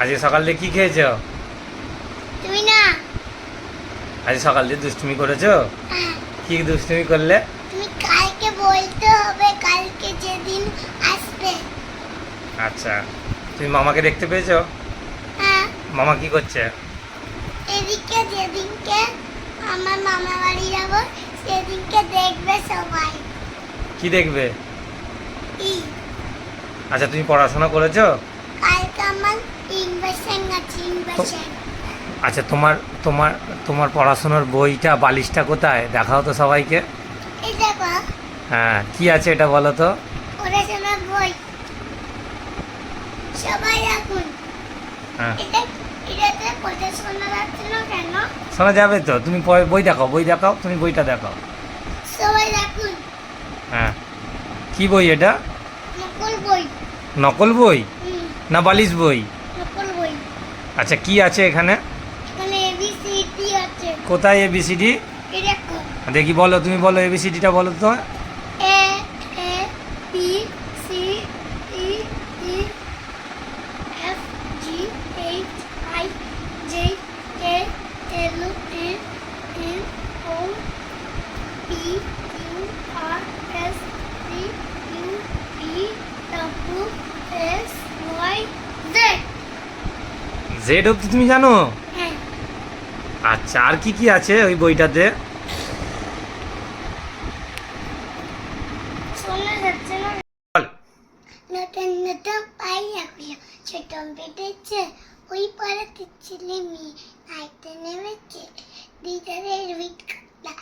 আজকে সকাল দিয়ে কি খেয়েছ? তুমি না। আজ সকাল দিয়ে দুষ্টুমি করেছ? হ্যাঁ, কি দুষ্টুমি করলে? তুমি কালকে বলতে হবে কালকে যেদিন আসবে। আচ্ছা তুমি মামাকে দেখতে পেয়েছ? হ্যাঁ। মামা কি করছে? এদিকে যেদিনকে আমার মামা বাড়ি যাব সেদিনকে দেখবে সবাই। কি দেখবে? আচ্ছা তুমি পড়াশোনা করেছ কালকে আমার ইনভেশন আছে ইনভেশন আচ্ছা তোমার তোমার তোমার পড়াশোনার বইটা বালিশটা কোথায়? দেখাও তো সবাইকে। হ্যাঁ কি আছে এটা বলো তো? বই। সবাই রাখুন হ্যাঁ। শোনা যাবে তো। তুমি বই দেখাও বই দেখাও তুমি বইটা দেখাও। সবাই রাখুন হ্যাঁ। কি বই এটা? নকল বই। নকল বই? না বালিশ বই? আচ্ছা কি আছে এখানে? কোথায় এবিসিডি দেখি বলো তুমি বলো এবিসিডিটা বলো তো। জেড অব্দি তুমি জানো? হ্যাঁ। আচ্ছা আর কি কি আছে ওই বইটাতে? নতুন নতুন ছোট বেটেছে ওই পাড়াতে ছেলে মেয়ে। নাইতে নেমেছে কাটলা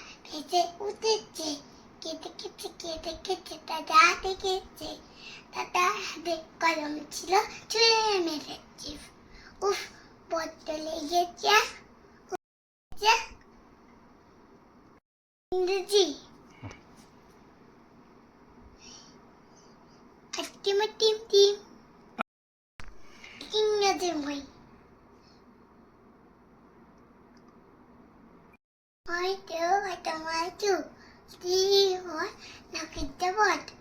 উঠেছে। কেটে কেটে কেটে কেটে দাদা দেখেছে। দাদা হাতে কলম ছিল চুলে মেরেছে। উফ বড্ড লেগেছে উফ, ইংরেজি টিম টিম টিম ইংরেজি বই হয়তো হয়তো হয়তো থ্রি ফোর নাকিতে বট সুন্দর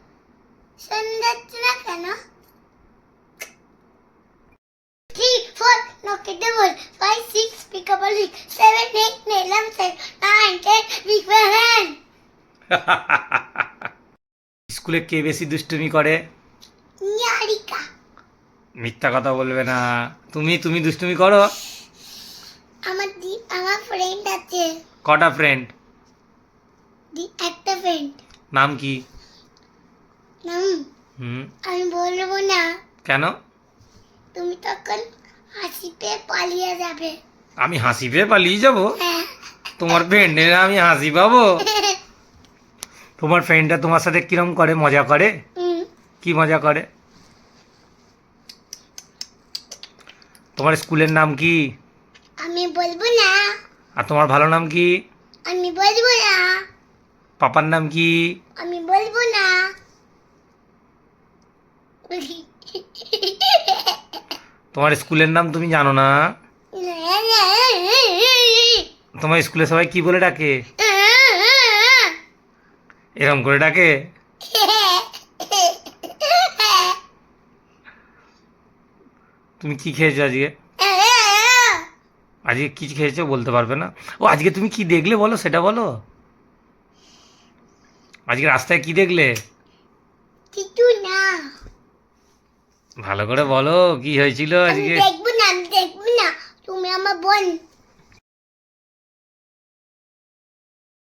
নকিতে বট five six পিকাবল six seven eight nine seven nine ten big ban স্কুলে কে বেশি দুষ্টুমি করে? নিয়ারিকা মিথ্যা কথা বলবে না। তুমি তুমি দুষ্টুমি করো। আমার দি আমার ফ্রেন্ড আছে। কটা ফ্রেন্ড দি একটা ফ্রেন্ড নাম কি? নাম? হুম। আমি বলব না। কেন? তুমি তখন পালিয়ে যাবে। আমি হাসি পেয়ে পালিয়ে যাব? হ্যাঁ। তোমার ফ্রেন্ডের আমি হাসি পাবো? তোমার ফ্রেন্ডটা তোমার সাথে কিরম করে? মজা করে? কি মজা করে? তোমার স্কুলের নাম কি? আমি বলব না। আর তোমার ভালো নাম কি? আমি বলব না। পাপার নাম কি? আমি বলব না। তোমার স্কুলের নাম তুমি জানো না? তোমার স্কুলে সবাই কি বলে ডাকে? এরম করে ডাকে? তুমি কি খেয়েছো আজকে? আজকে কি খেয়েছো বলতে পারবে না। ও, আজকে তুমি কি দেখলে বলো, সেটা বলো। আজকে রাস্তায় কি দেখলে? কিছু না। ভালো করে বলো কি হয়েছিল আজকে? দেখব না দেখব না। তুমি আমার বোন।